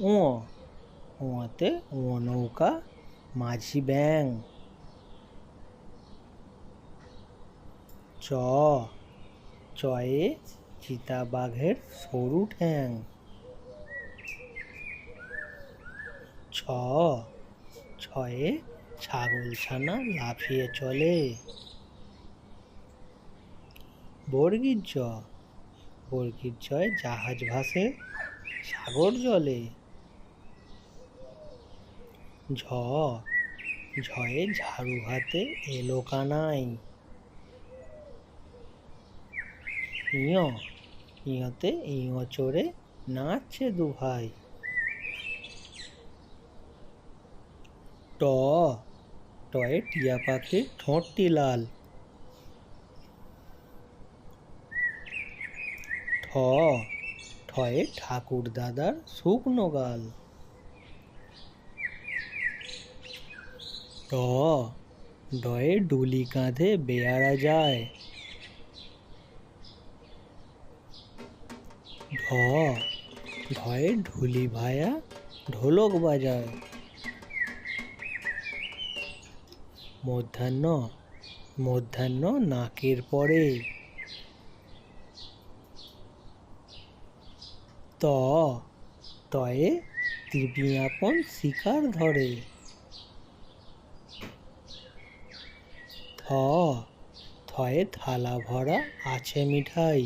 ও ওতে ও নৌকা, মাঝি ব্যাং চ, চয়ে চিতাবাঘের সরু ঠ্যাং। ছ, ছয়ে ছাগল ছানা লাফিয়ে চলে। বর্গির জ বর্গির জয় জাহাজ ভাসে সাগর জলে। ঝ। ঝয়ে ঝাড়ু হাতে এলো কানাই। ইয়, ইয়তে ইয় চড়ে নাচছে দু ভাই ট, টয়ে টিয়া পাখির ঠোঁটটি লাল। ঠ, ঠয়ে ঠাকুর দাদার শুকনো গাল। ড ডয়ে ডুলি কাঁধে বেয়ারা যায়। ঢ ঢয়ে ঢুলি ভায়া ঢোলক বাজায়। মধ্যাহ্ন মধ্যাহ্ন নাকের পরে। ত, তয়ে ত্রিপিয়াপন শিকার ধরে। থ থয়ে থালা ভরা আছে মিঠাই।